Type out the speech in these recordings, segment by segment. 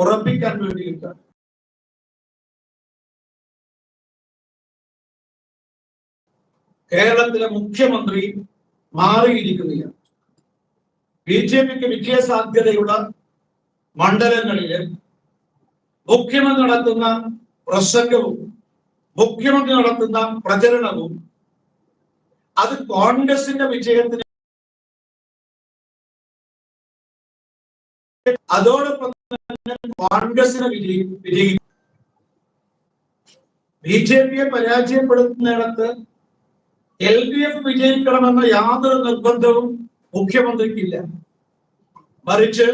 ഉറപ്പിക്കാൻ വേണ്ടിയിട്ട് കേരളത്തിലെ മുഖ്യമന്ത്രി മാറിയിരിക്കുകയാണ്. ബി ജെ പിക്ക് വിജയ സാധ്യതയുള്ള മണ്ഡലങ്ങളിലെ മുഖ്യമന്ത്രി നടത്തുന്ന പ്രസംഗവും മുഖ്യമന്ത്രി നടത്തുന്ന പ്രചരണവും അത് കോൺഗ്രസിന്റെ വിജയത്തിന് അതോടൊപ്പം തന്നെ കോൺഗ്രസിനെ വിജയി ബി ജെ പിയെ പരാജയപ്പെടുത്തുന്നിടത്ത് എൽ ഡി എഫ് വിജയിക്കണമെന്ന യാതൊരു നിർബന്ധവും മുഖ്യമന്ത്രിക്കില്ല. മറിച്ച്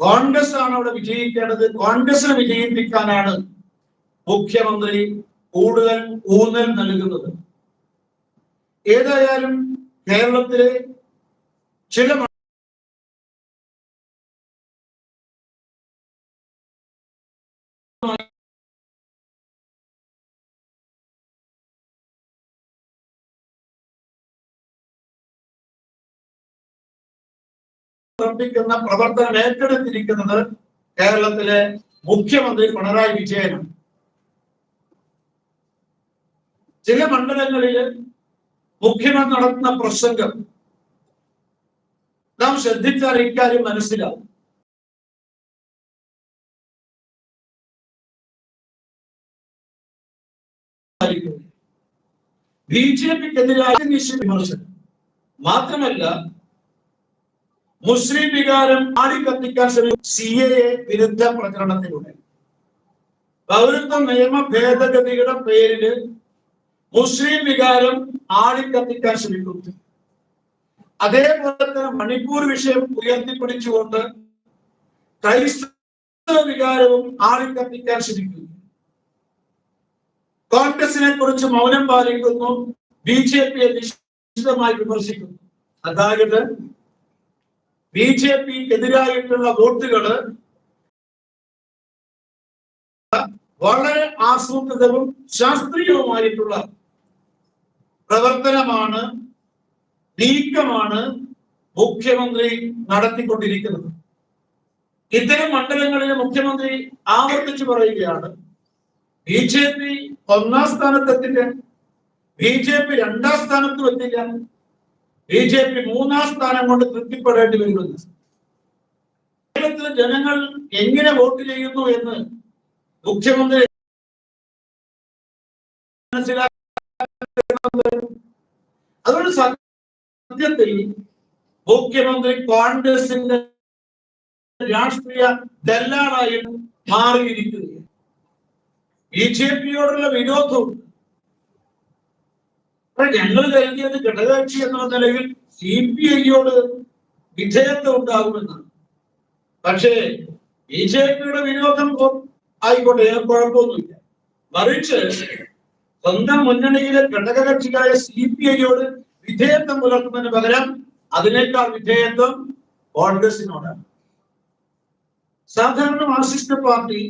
കോൺഗ്രസ് ആണ് അവിടെ വിജയിക്കേണ്ടത്. കോൺഗ്രസിനെ വിജയിപ്പിക്കാനാണ് മുഖ്യമന്ത്രി കൂടുതൽ ഊന്നൽ നൽകുന്നത്. ഏതായാലും കേരളത്തിലെ ചില പ്രവർത്തനം ഏറ്റെടുത്തിരിക്കുന്നത് കേരളത്തിലെ മുഖ്യമന്ത്രി പിണറായി വിജയനാണ്. ചില മണ്ഡലങ്ങളിൽ മുഖ്യമന്ത്രി നടത്തുന്ന പ്രസംഗം നാം ശ്രദ്ധിച്ചാൽ ഇക്കാര്യം മനസ്സിലാവും. ബി ജെ പിക്കെതിരായ വിമർശനം. മാത്രമല്ല മുസ്ലിം വികാരം ആടിക്കത്തിക്കാൻ ശ്രമിക്കും സി എ വിരുദ്ധ പ്രചരണത്തിലൂടെ. പൗരത്വ നിയമ ഭേദഗതിയുടെ പേരിൽ മുസ്ലിം വികാരം ആളിക്കത്തിക്കാൻ ശ്രമിക്കുന്നു. അതേപോലെ തന്നെ മണിപ്പൂർ വിഷയം ഉയർത്തിപ്പിടിച്ചുകൊണ്ട് ക്രൈസ്തവ വികാരവും ആളിക്കത്തിക്കാൻ ശ്രമിക്കുന്നു. കോൺഗ്രസിനെ കുറിച്ച് മൗനം പാലിക്കുന്നു ബി ജെ പിയെ നിശ്ചിതമായി വിമർശിക്കുന്നു. അതായത് ബി ജെ പിക്കെതിരായിട്ടുള്ള വോട്ടുകൾ വളരെ ആസൂത്രിതവും ശാസ്ത്രീയവുമായിട്ടുള്ള പ്രവർത്തനമാണ് നീക്കമാണ് മുഖ്യമന്ത്രി നടത്തിക്കൊണ്ടിരിക്കുന്നത്. ഇത്തരം മണ്ഡലങ്ങളിൽ മുഖ്യമന്ത്രി ആവർത്തിച്ചു പറയുകയാണ്. ബി ജെ പി ഒന്നാം സ്ഥാനത്തെത്തില്ല. ബി ജെ പി രണ്ടാം സ്ഥാനത്തും എത്തില്ല. ബി ജെ പി മൂന്നാം സ്ഥാനം കൊണ്ട് തൃപ്തിപ്പെടേണ്ടി വരുമെന്ന് കേരളത്തിലെ ജനങ്ങൾ എങ്ങനെ വോട്ട് ചെയ്യുന്നു എന്ന് മുഖ്യമന്ത്രി മനസ്സിലാക്കുന്നത് അതുകൊണ്ട് സത്യത്തിൽ മുഖ്യമന്ത്രി കോൺഗ്രസിന്റെ രാഷ്ട്രീയ ദല്ലാളായി മാറിയിരിക്കുകയാണ് ബി ജെ പിയോടുള്ള വിരോധവും. ഞങ്ങൾ കരുതിയത് ഘടകകക്ഷി എന്ന നിലയിൽ സി പി ഐയോട് വിധേയത്വം ഉണ്ടാകുമെന്നാണ്. പക്ഷേ ബി ജെ പിയുടെ വിരോധം ആയിക്കോട്ടെ കുഴപ്പമൊന്നുമില്ല. മറിച്ച് സ്വന്തം മുന്നണിയിലെ ഘടകകക്ഷിയായ സി പി ഐയോട് വിധേയത്വം പുലർത്തുന്നതിന് പകരം അതിനേക്കാൾ വിധേയത്വം കോൺഗ്രസിനോടാണ്. സാധാരണ മാർക്സിസ്റ്റ് പാർട്ടി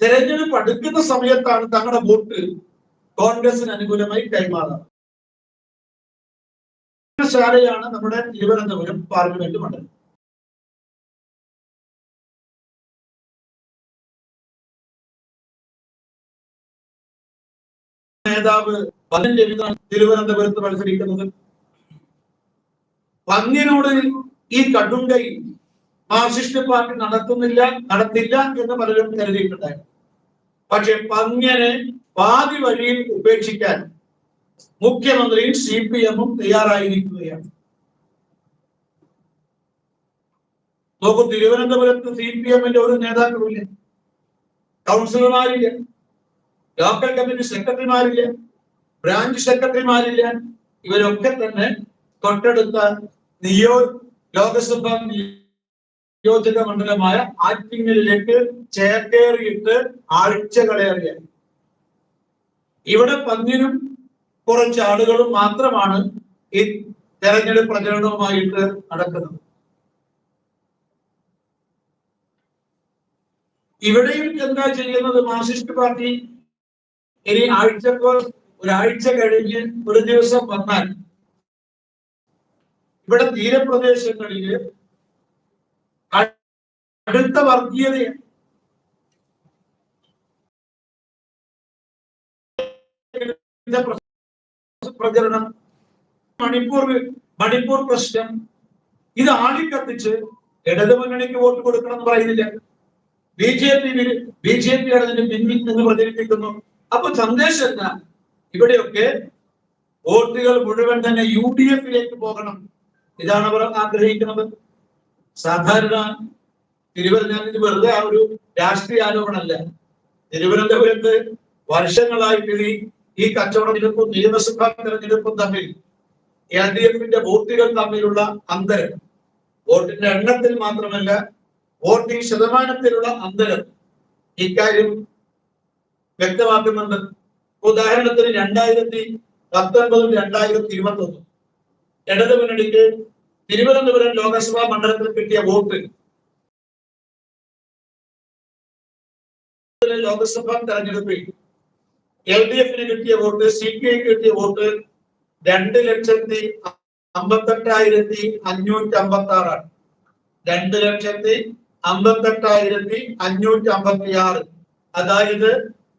തെരഞ്ഞെടുപ്പ് അടുക്കുന്ന സമയത്താണ് തങ്ങളുടെ വോട്ട് കോൺഗ്രസിന് അനുകൂലമായി കൈമാറുന്നത്. ശാലയാണ് നമ്മുടെ തിരുവനന്തപുരം പാർലമെന്റ് മണ്ഡലം നേതാവ് പതിനഞ്ച് രവിതാണ് തിരുവനന്തപുരത്ത് മത്സരിക്കുന്നത്. പന്നിനോട് ഈ കടുങ്കൈ മാർക്സിസ്റ്റ് പാർട്ടി നടത്തുന്നില്ല നടത്തില്ല എന്ന് പലരും കരുതിയിട്ടുണ്ടായിരുന്നു. പക്ഷെ പങ്ങനെ പാതി വഴിയിൽ ഉപേക്ഷിക്കാൻ മുഖ്യമന്ത്രിയും സി പി എമ്മും തയ്യാറായിരിക്കുകയാണ്. നോക്കൂ തിരുവനന്തപുരത്ത് സി പി എമ്മിന്റെ ഒരു നേതാക്കളുമില്ല കൗൺസിലർമാരില്ല. ലോക്കൽ കമ്മിറ്റി സെക്രട്ടറിമാരില്ല ബ്രാഞ്ച് സെക്രട്ടറിമാരില്ല. ഇവരൊക്കെ തന്നെ തൊട്ടടുത്ത നിയോ ലോകസഭ നിയോജക മണ്ഡലമായ ആറ്റിങ്ങലിലേക്ക് ചേക്കേറിയിട്ട് ആഴ്ചകളേറിയായി ഇവിടെ പന്നിനും കുറച്ച് ആളുകളും മാത്രമാണ് ഈ തെരഞ്ഞെടുപ്പ് പ്രചരണവുമായിട്ട് നടക്കുന്നത്. ഇവിടെയും എന്താ ചെയ്യുന്നത് മാർക്സിസ്റ്റ് പാർട്ടി? ഇനി ആഴ്ചക്കോ ഒരാഴ്ച കഴിഞ്ഞ് ഒരു ദിവസം വന്നാൽ ഇവിടെ തീരപ്രദേശങ്ങളിൽ അടുത്ത വർഗീയതയാണ് പ്രചരണം മണിപ്പൂർ മണിപ്പൂർ പ്രശ്നം ഇത് ആളിക്കത്തിച്ച് ഇടതു മുന്നണിക്ക് വോട്ട് കൊടുക്കണം എന്ന് പറയുന്നില്ല. B J P B J P അതിന്റെ പിന്നിൽ നിന്ന് പ്രചരിപ്പിക്കുന്നു അപ്പൊ സന്ദേശം എന്താ? ഇവിടെയൊക്കെ വോട്ടുകൾ മുഴുവൻ തന്നെ യു ഡി എഫിലേക്ക് പോകണം. ഇതാണ് അവർ ആഗ്രഹിക്കുന്നത്. സാധാരണ തിരുവനന്തപുരത്ത് വെറുതെ ആ ഒരു രാഷ്ട്രീയ ആരോപണമല്ല. തിരുവനന്തപുരത്ത് വർഷങ്ങളായി ഈ ഈ കച്ചവട നിരപ്പും നിയമസഭാ തെരഞ്ഞെടുപ്പും തമ്മിൽ എൽ ഡി എഫിന്റെ വോട്ടുകൾ തമ്മിലുള്ള അന്തരം. വോട്ടിന്റെ എണ്ണത്തിൽ മാത്രമല്ല വോട്ടിംഗ് ശതമാനത്തിലുള്ള അന്തരം. ഇക്കാര്യം വ്യക്തമാക്കുന്നുണ്ട്. ഉദാഹരണത്തിന് രണ്ടായിരത്തി പത്തൊൻപതും രണ്ടായിരത്തി ഇരുപത്തി ഒന്നും ഇടതു മുന്നണിക്ക് തിരുവനന്തപുരം ലോക്സഭാ മണ്ഡലത്തിൽ കിട്ടിയ വോട്ട്. ലോക്സഭാ തെരഞ്ഞെടുപ്പിൽ എൽ ഡി എഫിന് കിട്ടിയ വോട്ട് സി പി ഐക്ക് കിട്ടിയ വോട്ട് രണ്ട് ലക്ഷത്തി അമ്പത്തെട്ടായിരത്തി അഞ്ഞൂറ്റി അമ്പത്തി ആറാണ് രണ്ട് ലക്ഷത്തി അമ്പത്തെട്ടായിരത്തി അഞ്ഞൂറ്റി അമ്പത്തി ആറ് അതായത്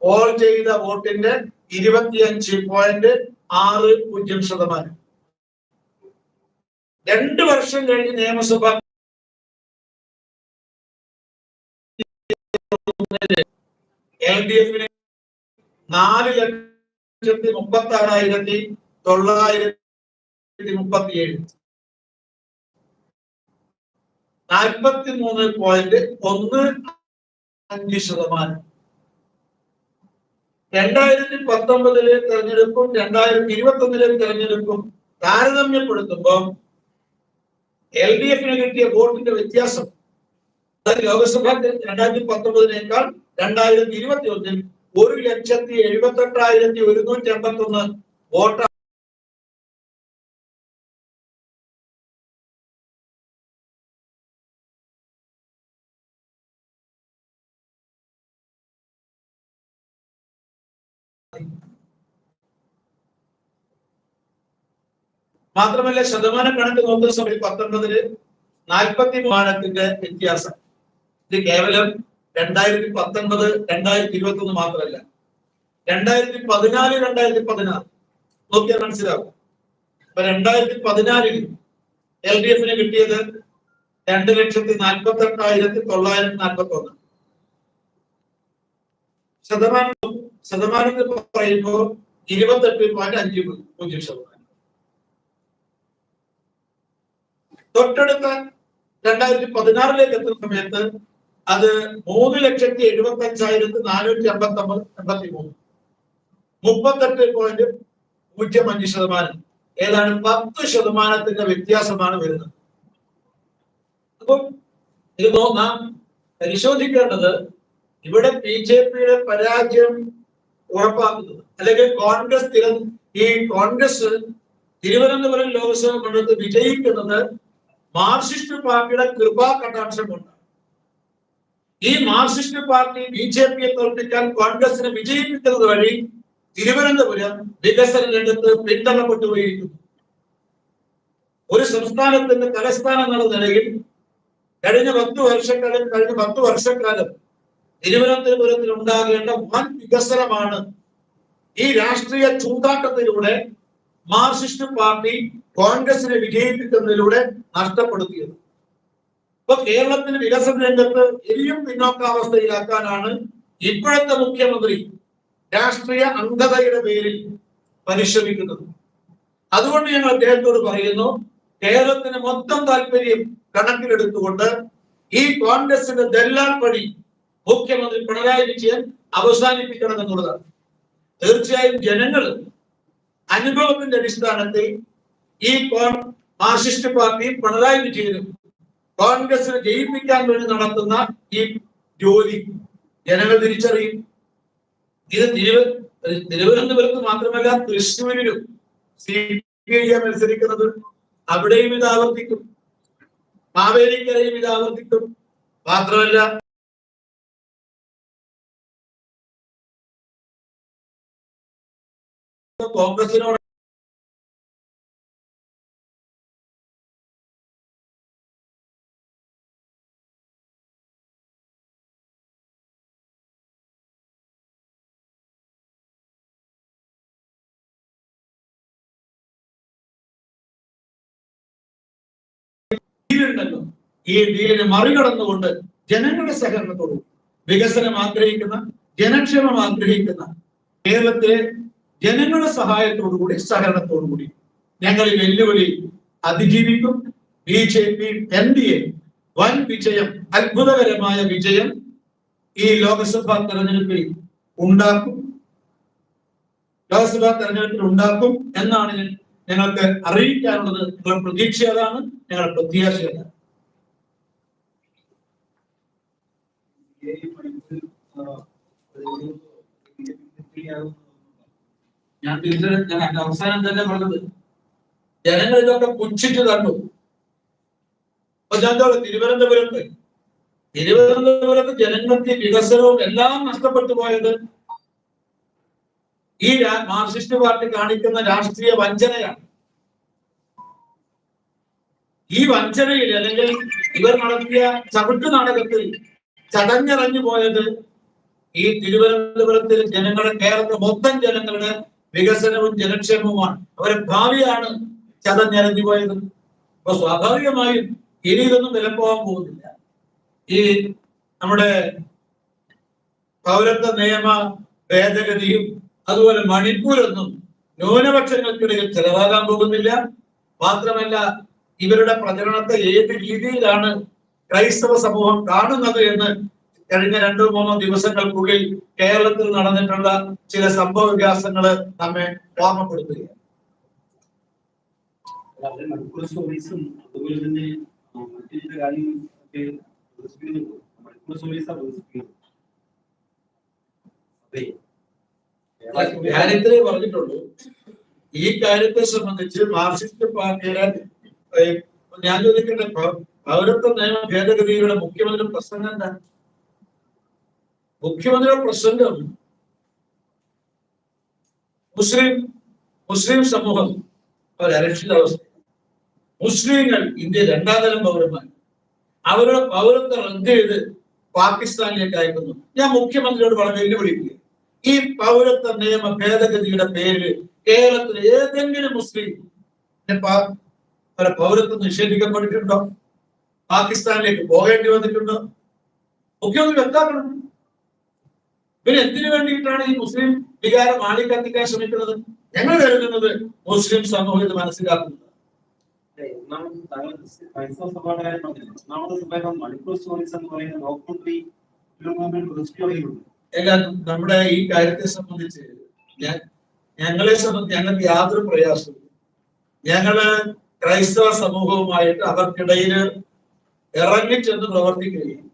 പോൾ ചെയ്ത വോട്ടിന്റെ ഇരുപത്തിയഞ്ച് പോയിന്റ് ആറ് പൂജ്യം ശതമാനം. രണ്ട് വർഷം കഴിഞ്ഞ് നിയമസഭ എൽ ഡി എഫിന് നാല് ലക്ഷത്തി മുപ്പത്തി ആറായിരത്തി തൊള്ളായിരത്തി മുപ്പത്തി ഏഴ് നാൽപ്പത്തി മൂന്ന് പോയിന്റ് ഒന്ന് അഞ്ച് ശതമാനം. രണ്ടായിരത്തി പത്തൊമ്പതിലെ തെരഞ്ഞെടുപ്പും രണ്ടായിരത്തി ഇരുപത്തി ഒന്നിലെ തെരഞ്ഞെടുപ്പും താരതമ്യപ്പെടുത്തുമ്പോൾ എൽ ഡി എഫിന് കിട്ടിയ വോട്ടിന്റെ വ്യത്യാസം ലോക്സഭ രണ്ടായിരത്തി പത്തൊമ്പതിനേക്കാൾ രണ്ടായിരത്തി ഇരുപത്തി ഒന്നിൽ ഒരു ലക്ഷത്തി എഴുപത്തി എട്ടായിരത്തി ഒരുന്നൂറ്റി എൺപത്തി ഒന്ന് വോട്ട് മാത്രമല്ല ശതമാന കണക്ക് നോക്കുന്ന സമയത്ത് പത്തൊൻപതിൽ നാൽപ്പത്തി മൂവാണത്തിന്റെ വ്യത്യാസം. ഇത് കേവലം രണ്ടായിരത്തി പത്തൊൻപത് രണ്ടായിരത്തി ഇരുപത്തി ഒന്ന് മാത്രമല്ല. രണ്ടായിരത്തി പതിനാല് രണ്ടായിരത്തി പതിനാറ് നോക്കിയാൽ മനസ്സിലാവും. അപ്പൊ രണ്ടായിരത്തി പതിനാലിൽ എൽ ഡി എഫിന് കിട്ടിയത് രണ്ട് ലക്ഷത്തി നാൽപ്പത്തി എട്ടായിരത്തി തൊള്ളായിരത്തി നാൽപ്പത്തി ഒന്ന് ശതമാനം ശതമാനത്തിൽ പറയുമ്പോൾ ഇരുപത്തെട്ട് പോയിന്റ് അഞ്ച് പൂജ്യം ശതമാനം. തൊട്ടടുത്ത രണ്ടായിരത്തി പതിനാറിലേക്ക് എത്തുന്ന സമയത്ത് അത് മൂന്ന് ലക്ഷത്തി എഴുപത്തി അഞ്ചായിരത്തി നാനൂറ്റി അമ്പത്തി ഒമ്പത് എൺപത്തി മൂന്ന് മുപ്പത്തെട്ട് പോയിന്റ് പൂജ്യം അഞ്ച് ശതമാനം. ഏതാണ്ട് പത്ത് ശതമാനത്തിന്റെ വ്യത്യാസമാണ് വരുന്നത്. അപ്പം ഇത് നാം പരിശോധിക്കേണ്ടത് ഇവിടെ ബി ജെ പിയുടെ പരാജയം ഉറപ്പാക്കുന്നത് അല്ലെങ്കിൽ കോൺഗ്രസ് ഈ കോൺഗ്രസ് തിരുവനന്തപുരം ലോക്സഭ മണ്ഡലത്തിൽ വിജയിക്കുന്നത് മാർക്സിസ്റ്റ് പാർട്ടിയുടെ കൃപാ കടാക്ഷം കൊണ്ടാണ് ഈ മാർക്സിസ്റ്റ് പാർട്ടി ബി ജെ പിയെ തോൽപ്പിക്കാൻ കോൺഗ്രസിനെ വിജയിപ്പിക്കുന്നത് വഴി തിരുവനന്തപുരം വികസന രംഗത്ത് പിന്തള്ളപ്പെട്ടുപോയിരിക്കുന്നു ഒരു സംസ്ഥാനത്തിന്റെ തലസ്ഥാനം എന്നുള്ള നിലയിൽ കഴിഞ്ഞ പത്ത് വർഷക്കാലം കഴിഞ്ഞ പത്ത് വർഷക്കാലം തിരുവനന്തപുരത്തിൽ ഉണ്ടാകേണ്ട വൻ വികസനമാണ് ഈ രാഷ്ട്രീയ ചൂതാട്ടത്തിലൂടെ മാർക്സിസ്റ്റ് പാർട്ടി കോൺഗ്രസിനെ വിജയിപ്പിക്കുന്നതിലൂടെ നഷ്ടപ്പെടുത്തിയത്. ഇപ്പൊ കേരളത്തിന് വികസന രംഗത്ത് ഇനിയും പിന്നോക്കാവസ്ഥയിലാക്കാനാണ് ഇപ്പോഴത്തെ മുഖ്യമന്ത്രി രാഷ്ട്രീയ അന്ധതയുടെ പേരിൽ പരിശ്രമിക്കുന്നത്. അതുകൊണ്ട് ഞങ്ങൾ അദ്ദേഹത്തോട് പറയുന്നു കേരളത്തിന് മൊത്തം താല്പര്യം കണക്കിലെടുത്തുകൊണ്ട് ഈ കോൺഗ്രസിന്റെ ദല്ലാൽ പണി മുഖ്യമന്ത്രി പിണറായി വിജയൻ അവസാനിപ്പിക്കണം എന്നുള്ളതാണ്. തീർച്ചയായും ജനങ്ങൾ അനുഭവത്തിന്റെ അടിസ്ഥാനത്തിൽ ഈ മാർക്സിസ്റ്റ് പാർട്ടിയും പിണറായി വിജയനും കോൺഗ്രസിനെ ജയിപ്പിക്കാൻ വേണ്ടി നടത്തുന്ന ഈ ജോലി ജനങ്ങൾ തിരിച്ചറിയും. ഇത് തിരുവ തിരുവനന്തപുരത്ത് മാത്രമല്ല തൃശ്ശൂരിലും സി പി ഐ മത്സരിക്കുന്നത് അവിടെയും ഇത് ആവർത്തിക്കും. മാവേലിക്കരയും ഇത് ആവർത്തിക്കും. മാത്രമല്ല കോൺഗ്രസിനോട് ഡീലുണ്ടല്ലോ ഈ ഡീലിനെ മറികടന്നുകൊണ്ട് ജനങ്ങളുടെ സഹകരണത്തോടും വികസനം ആഗ്രഹിക്കുന്ന ജനക്ഷേമം ആഗ്രഹിക്കുന്ന കേരളത്തിലെ ജനങ്ങളുടെ സഹായത്തോടുകൂടി സഹകരണത്തോടുകൂടി ഞങ്ങൾ ഈ വെല്ലുവിളി അതിജീവിക്കും. B J P N D A വൻ വിജയം അത്ഭുതകരമായ വിജയം ഈ ലോക്സഭാ തെരഞ്ഞെടുപ്പിൽ ഉണ്ടാക്കും. ലോക്സഭാ തെരഞ്ഞെടുപ്പിൽ ഉണ്ടാക്കും എന്നാണ് ഞങ്ങൾക്ക് അറിയിക്കാനുള്ളത് നിങ്ങളുടെ പ്രതീക്ഷ അതാണ് ഞങ്ങളുടെ പ്രത്യാശ അതാണ് ഞാൻ തിരിച്ചറിയാൻ ഞാൻ അവസാനം തന്നെ പറഞ്ഞത് ജനങ്ങൾ ഇതൊക്കെ പുച്ഛിച്ചു കണ്ടു അപ്പൊ ഞാൻ തിരുവനന്തപുരത്ത്. തിരുവനന്തപുരത്ത് ജനങ്ങൾക്ക് വികസനവും എല്ലാം നഷ്ടപ്പെട്ടു പോയത് ഈ മാർക്സിസ്റ്റ് പാർട്ടി കാണിക്കുന്ന രാഷ്ട്രീയ വഞ്ചനയാണ്. ഈ വഞ്ചനയിൽ അല്ലെങ്കിൽ ഇവർ നടത്തിയ ചവിട്ടു നാടകത്തിൽ ചടഞ്ഞിറഞ്ഞു പോയത് ഈ തിരുവനന്തപുരത്തിൽ ജനങ്ങളുടെ കേരളത്തിലെ മൊത്തം ജനങ്ങളുടെ വികസനവും ജനക്ഷേമവുമാണ്. അവരെ ഭാവിയാണ് ചതഞ്ഞിറഞ്ഞു പോയത്. അപ്പൊ സ്വാഭാവികമായും ഇനി ഇതൊന്നും വിലപ്പോവാൻ പോകുന്നില്ല. ഈ നമ്മുടെ പൗരത്വ നിയമ ഭേദഗതിയും അതുപോലെ മണിപ്പൂരൊന്നും ന്യൂനപക്ഷങ്ങൾക്കിടയിൽ ചെലവാകാൻ പോകുന്നില്ല. മാത്രമല്ല ഇവരുടെ പ്രചരണത്തെ ഏത് രീതിയിലാണ് ക്രൈസ്തവ സമൂഹം കാണുന്നത് എന്ന് കഴിഞ്ഞ രണ്ടോ മൂന്നോ ദിവസങ്ങൾക്കുള്ളിൽ കേരളത്തിൽ നടന്നിട്ടുള്ള ചില സംഭവ വികാസങ്ങൾ നമ്മെ ഓർമ്മപ്പെടുത്തുകയാണ്. അതുപോലെ തന്നെ സ്റ്റോറീസാണ് ഇത്രേ പറഞ്ഞിട്ടുള്ളൂ. ഈ കാര്യത്തെ സംബന്ധിച്ച് മാർക്സിസ്റ്റ് പാർട്ടിയുടെ ഞാൻ ചോദിക്കട്ടെ പൗരത്വ നിയമ ഭേദഗതിയുടെ മുഖ്യമന്ത്രി പ്രസംഗം എന്താ? മുഖ്യമന്ത്രിയുടെ പ്രസംഗം മുസ്ലിം മുസ്ലിം സമൂഹം ഒരു അരക്ഷിതാവസ്ഥ മുസ്ലിങ്ങൾ ഇന്ത്യ രണ്ടാം തരം പൗരന്മാർ. അവരുടെ പൗരത്വം റദ്ദ് ചെയ്ത് പാകിസ്ഥാനിലേക്ക് അയക്കുന്നു. ഞാൻ മുഖ്യമന്ത്രിയോട് വളരെ വെല്ലുവിളിക്കുക ഈ പൗരത്വ നിയമ ഭേദഗതിയുടെ പേര് കേരളത്തിലെ ഏതെങ്കിലും മുസ്ലിം പൗരത്വം നിഷേധിക്കപ്പെട്ടിട്ടുണ്ടോ? പാകിസ്ഥാനിലേക്ക് പോകേണ്ടി വന്നിട്ടുണ്ടോ? ഒക്കെ ഒന്ന് വ്യക്താക്കണം പിന്നെ എന്തിനു വേണ്ടിയിട്ടാണ് ഈ മുസ്ലിം വികാരം ആളിക്കത്തിക്കാൻ ശ്രമിക്കുന്നത്? ഞങ്ങൾ കരുതുന്നത് മുസ്ലിം സമൂഹം ഇത് മനസ്സിലാക്കുന്നത് മണിപ്പൂർ സ്റ്റോറീസ് എന്ന് പറയുന്ന ഡോക്യുമെന്ററി പ്രദർശിപ്പിക്കുന്നുണ്ട് നമ്മുടെ ഈ കാര്യത്തെ സംബന്ധിച്ച് ഞാൻ ഞങ്ങളെ സംബന്ധിച്ച് ഞങ്ങൾക്ക് യാതൊരു പ്രയാസവും ഞങ്ങൾ ക്രൈസ്തവ സമൂഹവുമായിട്ട് അവർക്കിടയിൽ ഇറങ്ങിച്ചെന്ന് പ്രവർത്തിക്കുകയും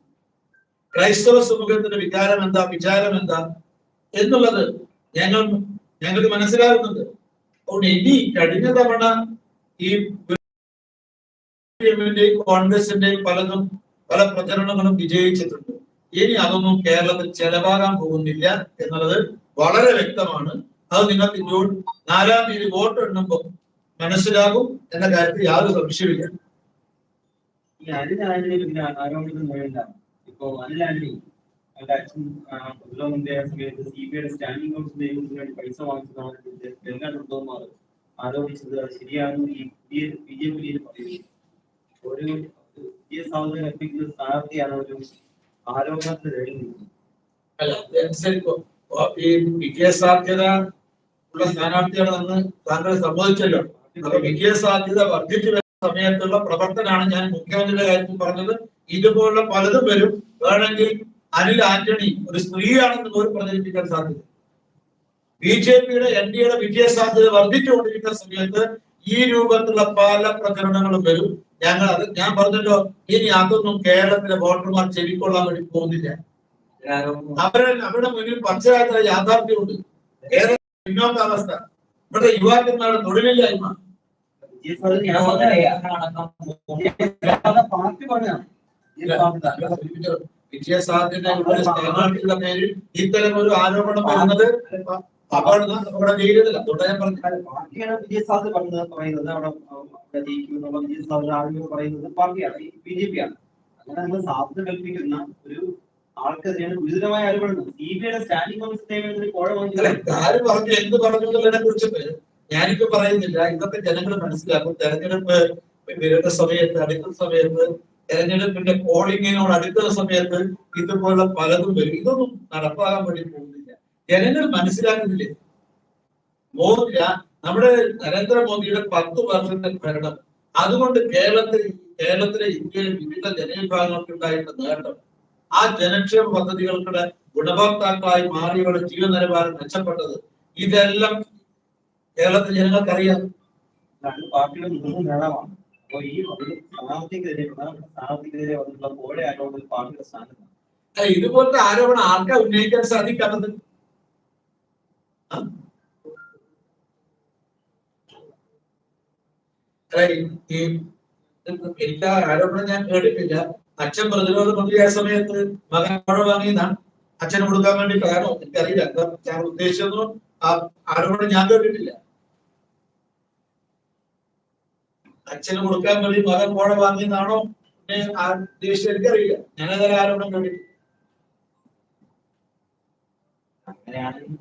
ക്രൈസ്തവ സമൂഹത്തിന്റെ വികാരം എന്താ വിചാരം എന്താ എന്നുള്ളത് ഞങ്ങൾ ഞങ്ങൾക്ക് മനസ്സിലാകുന്നുണ്ട്. അതുകൊണ്ട് ഇനി കഴിഞ്ഞ തവണ ഈ ന്റെയും കോൺഗ്രസിന്റെയും പലതും പല പ്രചരണങ്ങളും വിജയിച്ചിട്ടുണ്ട്. ഇനി അതൊന്നും കേരളത്തിൽ ചെലവാകാൻ പോകുന്നില്ല എന്നുള്ളത് വളരെ വ്യക്തമാണ്. അത് നിങ്ങൾക്ക് ജൂൺ നാലാം തീയതി വോട്ട് എണ്ണുമ്പോൾ മനസ്സിലാകും എന്ന കാര്യത്തിൽ യാതൊരു സംശയമില്ല ഇപ്പോ ഈ ബി ഒരു പുതിയ സഹോദരൻ എത്തിക്കുന്ന സ്ഥാനാർത്ഥിയാണ് ആരോപണത്തിന് കഴിഞ്ഞു അല്ല ഈ വിജയ സാധ്യത ഉള്ള സ്ഥാനാർത്ഥിയാണെന്ന് താങ്കൾ സമ്മതിച്ചല്ലോ. അപ്പൊ വിജയ സാധ്യത വർദ്ധിച്ചു വരുന്ന സമയത്തുള്ള പ്രവർത്തനമാണ് ഞാൻ മുഖ്യമന്ത്രിയുടെ കാര്യത്തിൽ പറഞ്ഞത്. ഇതുപോലുള്ള പലതും വരും. വേണമെങ്കിൽ അനിൽ ആന്റണി ഒരു സ്ത്രീയാണെന്ന് പോലും പ്രചരിപ്പിക്കാൻ സാധ്യത. ബി ജെ പിയുടെ എൻ ഡി എയുടെ വിജയ സാധ്യത വർദ്ധിച്ചുകൊണ്ടിരിക്കുന്ന സമയത്ത് ഈ രൂപത്തിലുള്ള പല പ്രചരണങ്ങളും വരും. ഞങ്ങൾ അത് ഞാൻ പറഞ്ഞല്ലോ ഇനി അതൊന്നും കേരളത്തിലെ വോട്ടർമാർ ചെവിക്കൊള്ളാൻ വേണ്ടി പോകുന്നില്ല. അവരെ അവരുടെ മുന്നിൽ പഞ്ചായത്തിലെ യാഥാർത്ഥ്യമുണ്ട്. കേരള പിന്നോക്കാവസ്ഥ ഇവിടെ യുവാക്കന്മാരുടെ തൊഴിലില്ലായ്മ. വിജയസാധ്യതയുള്ള സ്ഥാനാർത്ഥിയുടെ പേരിൽ ഇത്തരം ഒരു ആരോപണം വരുന്നത് ഞാൻ പറയുന്നത്. പറയുന്നത് ആണ് അങ്ങനെ നമ്മൾ ഒരു ആര് പറഞ്ഞു ഞാനിപ്പോ പറയുന്നില്ല. ഇതൊക്കെ ജനങ്ങൾ മനസ്സിലാക്കും തെരഞ്ഞെടുപ്പ് വരുന്ന സമയത്ത് അടുക്കുന്ന സമയത്ത് തെരഞ്ഞെടുപ്പിന്റെ പോളിങ്ങിനോട് അടുക്കുന്ന സമയത്ത് ഇതുപോലുള്ള പലതും വരും. ഇതൊന്നും നടപ്പാകാൻ വേണ്ടി പോകുന്നില്ല. ജനങ്ങൾ മനസ്സിലാക്കുന്നില്ലേ? മോദി നമ്മുടെ നരേന്ദ്രമോദിയുടെ പത്ത് വർഷത്തെ ഭരണം. അതുകൊണ്ട് കേരളത്തിൽ കേരളത്തിലെ ഇന്ത്യയിലെ വിവിധ ജനവിഭാഗങ്ങൾക്ക് ഉണ്ടായിരുന്ന നേട്ടം. ആ ജനക്ഷേമ പദ്ധതികൾക്കുടെ ഗുണഭോക്താക്കളായി മാറിയവരുടെ ജീവ നിലവാരം മെച്ചപ്പെട്ടത് ഇതെല്ലാം കേരളത്തിൽ ജനങ്ങൾക്കറിയാം. പാർട്ടിയുടെ മൂന്ന് നേതാവാണ്. അപ്പൊ ഈ അതിൽ സ്ഥാനാർത്ഥിക്കെതിരെ പ്രധാനപ്പെട്ട സ്ഥാനാർത്ഥിക്കെതിരെ വന്നിട്ടുള്ള കോഴ ആരോപണത്തിൽ പാർട്ടിയുടെ സ്ഥാനത്താണ് അല്ല, ഇതുപോലത്തെ ആരോപണം ആർക്കാ ഉന്നയിക്കാൻ സാധിക്കാത്തത്? ഈ- എനിക്ക് ആരോപണം ഞാൻ കേട്ടിട്ടില്ല. അച്ഛൻ പ്രതിരോധ മന്ത്രിയായ സമയത്ത് മകൻ മഴ വാങ്ങിയതാണ് അച്ഛന് കൊടുക്കാൻ വേണ്ടിയിട്ടാണോ എനിക്കറിയില്ല. എന്താ ഞാൻ ഉദ്ദേശിച്ചതൊന്നും ആരോപണം ഞാൻ കേട്ടിട്ടില്ല. അച്ഛന് കൊടുക്കാൻ വേണ്ടി മകൻ എന്ന് ആ ഉദ്ദേശിച്ചത് എനിക്കറിയില്ല. ഞാനതൊരു ആരോപണം കേട്ടിട്ടില്ല. അങ്ങനെയാണെങ്കിൽ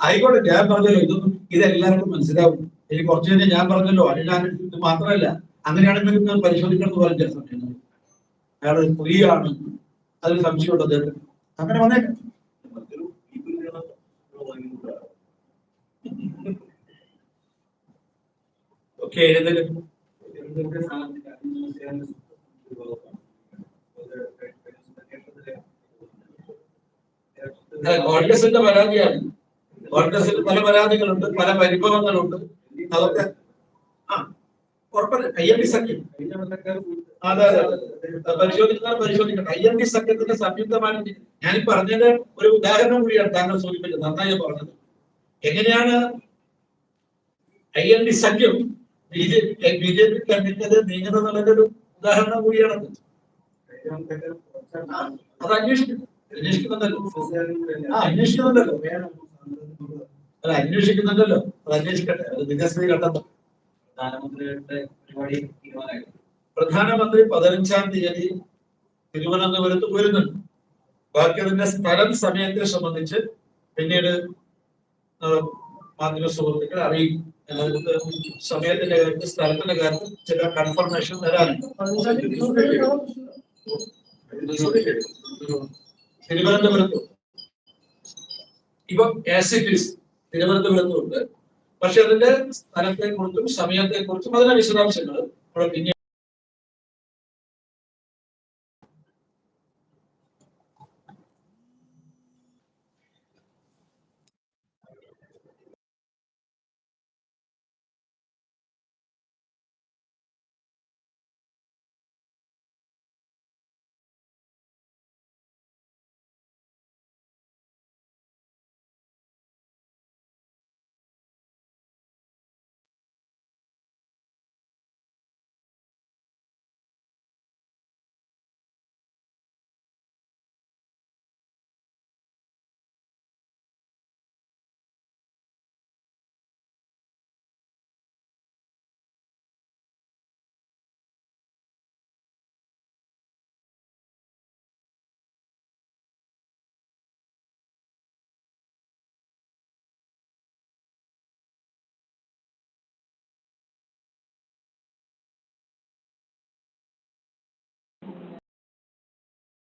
ആയിക്കോട്ടെ ഞാൻ പറഞ്ഞല്ലോ ഇതൊന്നും ഇതെല്ലാവർക്കും മനസ്സിലാവും. എനിക്ക് കുറച്ചു തന്നെ ഞാൻ പറഞ്ഞല്ലോ അല്ലാണ്ട് മാത്രമല്ല അങ്ങനെയാണെങ്കിൽ ഞാൻ പരിശോധിക്കണം എന്ന് പറഞ്ഞ സമയങ്ങളിൽ അയാൾ സ്ത്രീയാണ് അതിൽ സംശയമുണ്ട് അദ്ദേഹം അങ്ങനെ വന്നേക്കാം. ഓക്കെ എഴുതലും കോൺഗ്രസിന്റെ പരാതിയാണ്. കോൺഗ്രസിന് പല പരാതികളുണ്ട് പല പരിഭവങ്ങളുണ്ട്. അതൊക്കെ ആ പരിശോധിക്കട്ടെ സംയുക്തമായിട്ട് ഞാൻ പറഞ്ഞത് ഒരു ഉദാഹരണം കൂടിയാണ് താങ്കൾ സൂചിപ്പിച്ചത്. നന്നായി പറഞ്ഞത്. എങ്ങനെയാണ് ഐ എം ഡി സഖ്യം B J B J P കണ്ടിട്ടത് നീങ്ങുന്നത് എന്നുള്ളതിന്റെ ഒരു ഉദാഹരണം കൂടിയാണത് അത്. അന്വേഷിക്കും അന്വേഷിക്കുന്നുണ്ടല്ലോ. ആ അന്വേഷിക്കുന്നുണ്ടല്ലോ. അല്ല അന്വേഷിക്കുന്നുണ്ടല്ലോ. അത് അന്വേഷിക്കട്ടെ. അത് വികസനം കണ്ടെത്തും പ്രധാനമന്ത്രിയുടെ പരിപാടി പ്രധാനമന്ത്രി പതിനഞ്ചാം തീയതി തിരുവനന്തപുരത്ത് വരുന്നുണ്ട് ബാക്കി അതിന്റെ സ്ഥലം സമയത്തെ സംബന്ധിച്ച് പിന്നീട് മാധ്യമ സുഹൃത്തുക്കളെ അറിയിക്കും. സമയത്തിന്റെ കാര്യത്തിൽ സ്ഥലത്തിന്റെ കാര്യത്തിൽ ചില കൺഫർമേഷൻ വരാനുണ്ട് തിരുവനന്തപുരത്ത്. ഇപ്പൊ ആസ് ഇറ്റ് ഈസ് തിരുവനന്തപുരത്തുണ്ട്. പക്ഷെ അതിന്റെ സ്ഥലത്തെ കുറിച്ചും സമയത്തെ കുറിച്ചും അതിന്റെ വിശദാംശങ്ങൾ പിന്നീട്